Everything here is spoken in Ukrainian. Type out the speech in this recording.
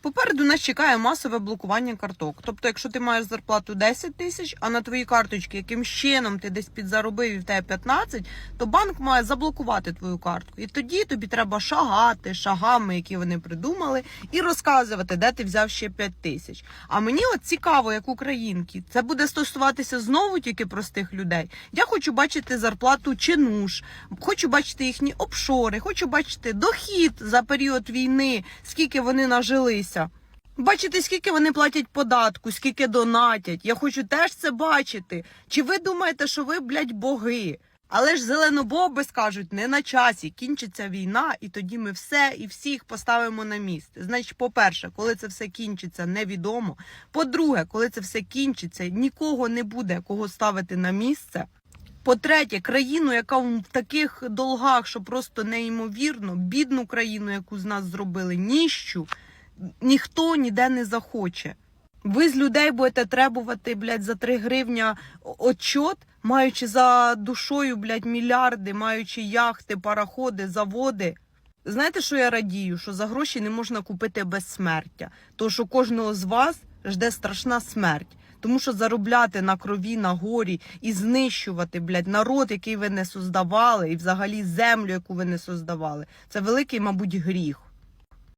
Попереду нас чекає масове блокування карток. Тобто, якщо ти маєш зарплату 10 тисяч, а на твої карточки яким чином ти десь підзаробив і в тебе 15, то банк має заблокувати твою картку. І тоді тобі треба шагати шагами, які вони придумали, і розказувати, де ти взяв ще 5 тисяч. А мені от цікаво, як українки, це буде стосуватися знову тільки простих людей. Я хочу бачити зарплату чинуш, хочу бачити їхні обшори, хочу бачити дохід за період війни, скільки вони нажилися. Бачити, скільки вони платять податку, скільки донатять. Я хочу теж це бачити. Чи ви думаєте, що ви, блядь, боги? Але ж зеленобоби скажуть, не на часі, кінчиться війна, і тоді ми все і всіх поставимо на місце. Значить, по-перше, коли це все кінчиться, невідомо. По-друге, коли це все кінчиться, нікого не буде кого ставити на місце. По-третє, країну, яка в таких долгах, що просто неймовірно, бідну країну, яку з нас зробили, ніщу, ніхто ніде не захоче. Ви з людей будете требувати, блядь, за 3 гривня отчот, маючи за душою, блядь, мільярди, маючи яхти, пароходи, заводи. Знаєте, що я радію? Що за гроші не можна купити безсмертя. Тому що кожного з вас жде страшна смерть. Тому що заробляти на крові, на горі і знищувати, блядь, народ, який ви не создавали, і взагалі землю, яку ви не создавали, це великий, мабуть, гріх.